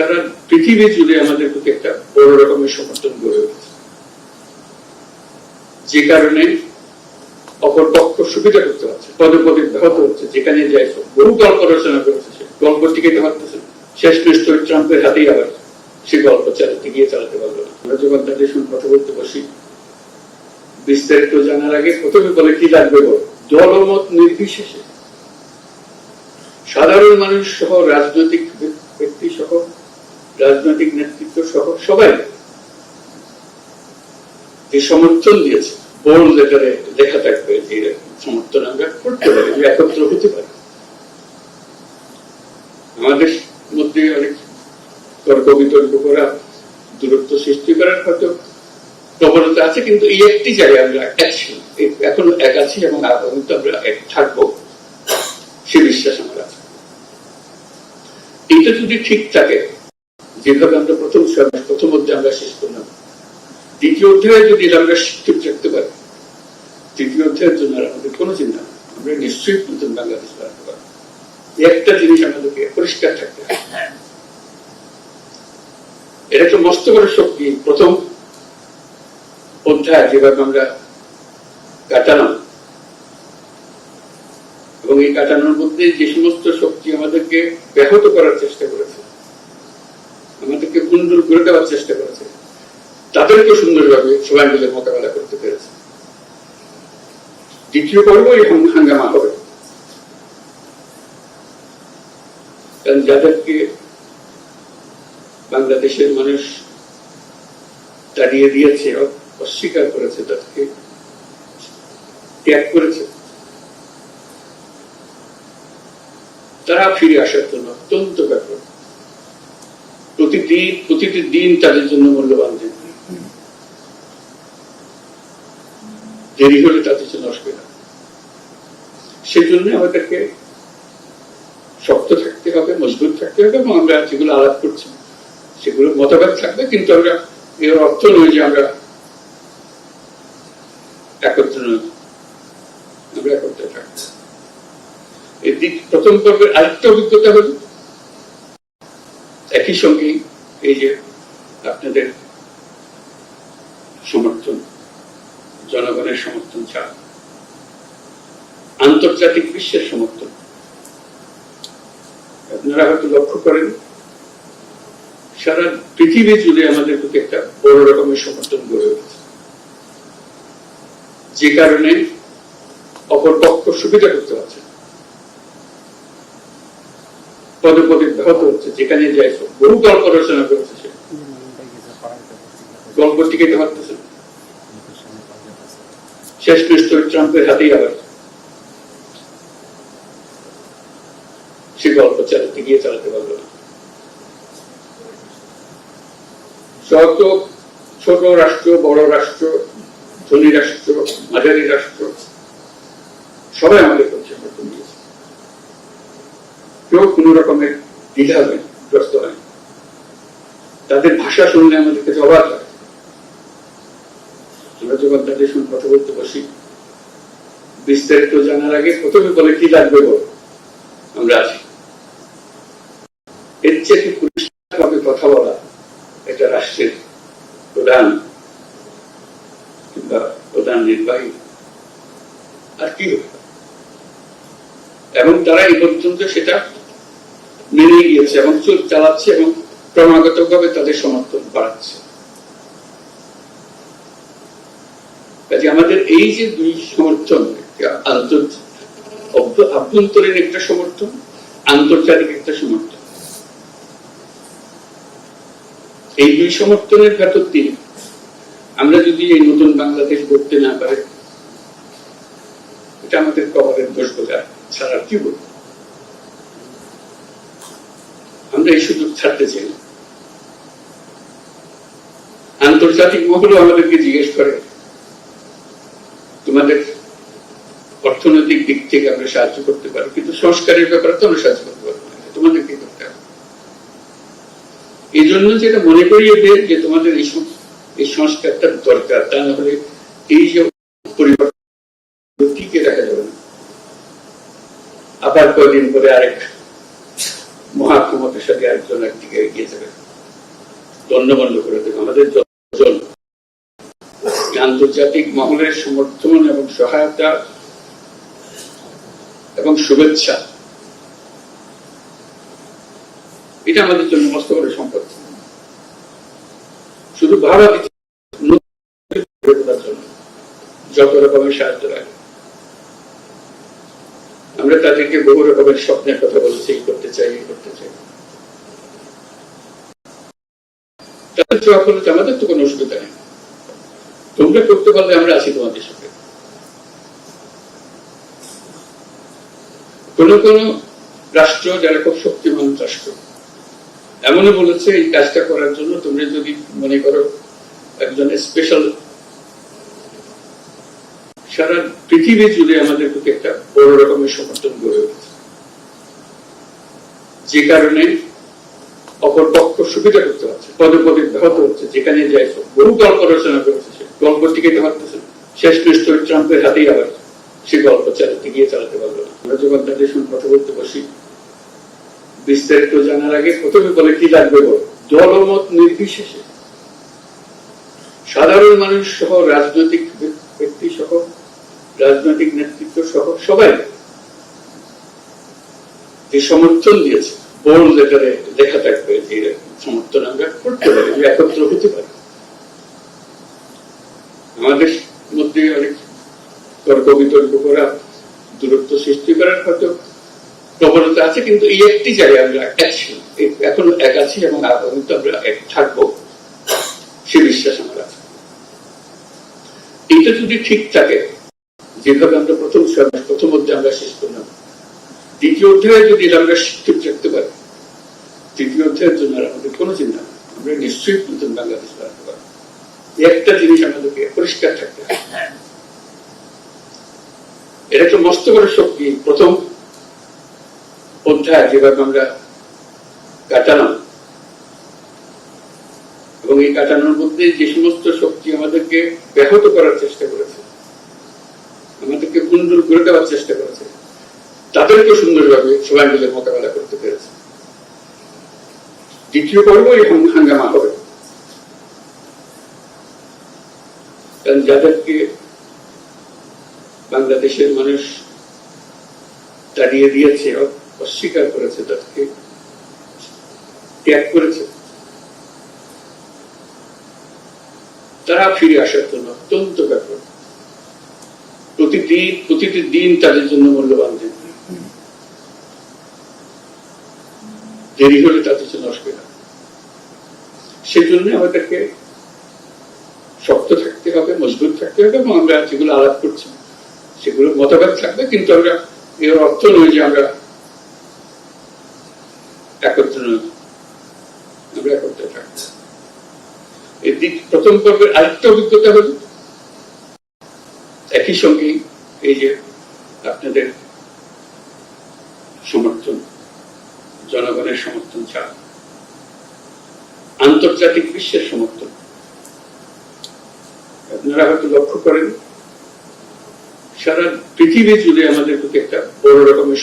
সারা পৃথিবী জুড়ে আমাদের প্রতি একটা বড় রকমের সমর্থন গড়ে উঠেছে। যে কারণে অপর পক্ষ সুবিধা করতে পারছে পদে পদে ব্যাহত হচ্ছে যেখানে সব বহু গল্প রচনা করেছে সে। গল্প টিকাতে পারতেছে শেষ পৃষ্ঠ ট্রাম্পের হাতেই আবার সে গল্প চালাতে গিয়ে চালাতে পারল। আমরা যখন তাদের সঙ্গে কথা বলতে বসি, বিস্তারিত জানার আগে প্রথমে বলে কি লাগবে বল? দলমত নির্বিশেষে। সাধারণ মানুষ সহ রাজনৈতিক রাজনৈতিক নেতৃত্ব সহ সবাই যে সমর্থন দিয়েছে বোল্ড লেটারে লেখা থাকবে যে সমর্থন আমরা করতে পারি একত্র হতে পারি। আমাদের মধ্যে অনেক তর্ক বিতর্ক করা, দূরত্ব সৃষ্টি করার হয়তো প্রবণতা আছে, কিন্তু এই একটি জায়গায় আমরা এক এখন এক আছি এবং আগামীতে আমরা এক থাকব, সে বিশ্বাস আমার আছে। এটা যদি ঠিক থাকে যেভাবে আমরা প্রথম প্রথম অধ্যায় আমরা শেষ করলাম। দ্বিতীয় অধ্যায়ে যদি আমরা ঠিক রাখতে পারি, তৃতীয় অধ্যায়ের জন্য আমাদের কোনো চিন্তা আমরা নিশ্চয়ই নতুন বাংলাদেশ বানাতে পারব একটা জিনিস আমাদেরকে পরিষ্কার থাকতে হবে। এটা একটা মস্ত বড় শক্তি। প্রথম অধ্যায় যেভাবে আমরা কাটালাম, এবং এই কাটানোর মধ্যে যে সমস্ত শক্তি আমাদেরকে ব্যাহত করার চেষ্টা করেছে আমাদেরকে কুণ্ডুল করে দেওয়ার চেষ্টা করেছে। তাদেরকে সুন্দরভাবে সবাই মিলে মোকাবেলা করতে পেরেছে। দ্বিতীয় পর্ব এই হাঙ্গামা হবে। কারণ যাদেরকে বাংলাদেশের মানুষ তাড়িয়ে দিয়েছে, অস্বীকার করেছে, তাদেরকে ত্যাগ করেছে, তারা ফিরে আসার জন্য অত্যন্ত ব্যাপক প্রতিদিন প্রতিটি দিন তাদের জন্য মূল্যবান দিন। দেরি হলে তাদের জন্য অসুবিধা। সেজন্য আমাদেরকে শক্ত থাকতে হবে, মজবুত থাকতে হবে এবং আমরা যেগুলো আলাপ করছি, সেগুলো মতভেদ থাকবে, কিন্তু আমরা এর অর্থ নয় যে আমরা একত্র আমরা একত্রে থাকব এই দিক প্রথম পর্বের আরেকটা অভিজ্ঞতা হল একই সঙ্গে এই যে আপনাদের সমর্থন, জনগণের সমর্থন ছাড়া আন্তর্জাতিক বিশ্বের সমর্থন আপনারা হয়তো লক্ষ্য করেন, সারা পৃথিবী জুড়ে আমাদের প্রতি একটা বড় রকমের সমর্থন গড়ে উঠেছে যে কারণে অপর পক্ষ সুবিধা করতে পারছে। পদে পদে ব্যাহত হচ্ছে? যেখানে যাই বহু গল্প রচনা করেছে সে। গল্প টিকাতে পারতেছে শেষ পৃষ্ঠ ট্রাম্পের হাতেই আবার। সে গল্প চালাতে গিয়ে চালাতে পারল না। যত ছোট রাষ্ট্র বড় রাষ্ট্র ধনী রাষ্ট্র মাঝারি রাষ্ট্র সবাই আমাদের কেউ কোন রকমের দ্বিধা গ্রস্ত হয়। তাদের ভাষা শুনলে আমাদের কাছে অবাক হয়। আমরা যখন তাদের সঙ্গে কথা বলতে বসি, বিস্তারিত জানার আগে প্রথমে বলে কি লাগবে বল? আমরা আছি। এর চেয়ে কি পরিষ্কারভাবে কথা বলা একটা রাষ্ট্রের প্রধান কিংবা প্রধান নির্বাহী? আর কি হবে? এবং তারা এই পর্যন্ত সেটা মেনে গিয়েছে এবং চালাচ্ছে এবং ক্রমাগত ভাবে তাদের সমর্থন বাড়াচ্ছে। আমাদের এই যে দুই সমর্থন আভ্যন্তরীণ একটা সমর্থন, আন্তর্জাতিক একটা সমর্থন। এই দুই সমর্থনের ভেতর দিয়ে আমরা যদি এই নতুন বাংলাদেশ করতে না পারে, এটা আমাদের কবরের দোষ আর ছাড়া কি বলব আমরা এই সুযোগ ছাড়তে চাই না। আন্তর্জাতিক মহলও আমাদেরকে জিজ্ঞেস করে, তোমাদের অর্থনৈতিক দিক থেকে আমরা সাহায্য করতে পারি কিন্তু সংস্কারের ব্যাপারে তো আমরা সাহায্য করতে পারব না। তোমাদের কি করতে হবে? এই জন্য যেটা মনে করিয়ে দেয় যে তোমাদের এই এই সংস্কারটা দরকার, তা না হলে এই যে পরিবর্তন, টিকে রাখা যাবে না। আবার কয়দিন পরে আরেক মহাক্ষমতার সাথে আরেকজন একদিকে এগিয়ে যাবে। দণ্ডবন্ধ করে দেবে। আমাদের আন্তর্জাতিক মহলের সমর্থন এবং সহায়তা এবং শুভেচ্ছা। এটা আমাদের জন্য মস্ত বড় সম্পদ। শুধু করে জন্য যত রকমের সাহায্য লাগে। আমরা তাদেরকে বহু রকমের স্বপ্নের কথা বলছি করতে চাই করতে চাই। তাদের জবাব যে আমাদের তো কোনো অসুবিধা নেই। তোমরা করতে পারলে আমরা আছি তোমাদের সাথে। কোন কোন রাষ্ট্র যারা খুব শক্তিমান রাষ্ট্র এমনও বলেছে এই কাজটা করার জন্য তোমরা যদি মনে করো একজন স্পেশাল সারা পৃথিবী জুড়ে আমাদের প্রতি একটা বড় রকমের সমর্থন গড়ে উঠেছে। যে কারণে অপর পক্ষ সুবিধা করতে পারছে পদে পদে ব্যাহত হচ্ছে যেখানে যাই সব বহু গল্প রচনা করেছে সে। গল্প পারতেছে শেষ পৃষ্ঠ ট্রাম্পের হাতেই আবার সে গল্প চালাতে গিয়ে চালাতে পারল। না আমরা যখন তাদের সঙ্গে কথা বলতে বসি বিস্তারিত জানার আগে প্রথমে বলে কি লাগবে বল? দলমত নির্বিশেষে। সাধারণ মানুষ সহ রাজনৈতিক ব্যক্তি সহ রাজনৈতিক নেতৃত্ব সহ সবাই যে সমর্থন দিয়েছে বোল্ড লেটারে লেখা থাকবে যে সমর্থন আমরা করতে পারি যে একত্র হতে পারি। আমাদের মধ্যে অনেক তর্ক বিতর্ক করা, দূরত্ব সৃষ্টি করার হয়তো প্রবণতা আছে, কিন্তু এই একটি জায়গায় আমরা এক এখন এক আছি এবং আগামী তো আমরা এক থাকব, সে বিশ্বাস আমার আছে। এটা যদি ঠিক থাকে, যেভাবে আমরা প্রথম প্রথম অধ্যায় আমরা শেষ দ্বিতীয় অধ্যায়ে যদি আমরা শিক্ষিত রাখতে পারি। তৃতীয় অধ্যায়ের জন্য আমাদের কোনো চিন্তা আমরা নিশ্চয়ই নতুন বাংলাদেশ বানাতে পারব একটা জিনিস আমাদেরকে পরিষ্কার থাকতে হবে। এটা একটা মস্ত বড় শক্তি। প্রথম অধ্যায় যেভাবে আমরা কাটালাম, এবং এই কাটানোর মধ্যে যে সমস্ত শক্তি আমাদেরকে ব্যাহত করার চেষ্টা করেছে, আমাদেরকে কুণ্ডুল করে দেওয়ার চেষ্টা করেছে তাদেরকে সুন্দরভাবে সবাই মিলে মোকাবেলা করতে পেরেছে। দ্বিতীয় পর্ব এই হাঙ্গামা হবে। কারণ যাদেরকে বাংলাদেশের মানুষ তাড়িয়ে দিয়েছে, অস্বীকার করেছে, তাদেরকে ত্যাগ করেছে, তারা ফিরে আসার জন্য অত্যন্ত ব্যাপক। প্রতিদিন, প্রতিটি দিন তাদের জন্য মূল্যবান দিন। দেরি হলে তাদের জন্য অসুবিধা সেজন্য আমাদেরকে শক্ত থাকতে হবে, মজবুত থাকতে হবে এবং আমরা যেগুলো আলাপ করছি, সেগুলো মতভেদ থাকবে, কিন্তু আমরা এর অর্থ নয় যে আমরা প্রথম পর্বের আরেকটা অভিজ্ঞতা হল, একই সঙ্গে এই যে আপনাদের সমর্থন জনগণের সমর্থন ছাড়া আন্তর্জাতিক বিশ্বের সমর্থন। আপনারা হয়তো লক্ষ্য করেন, সারা পৃথিবী জুড়ে আমাদের প্রতি একটা বড় রকমের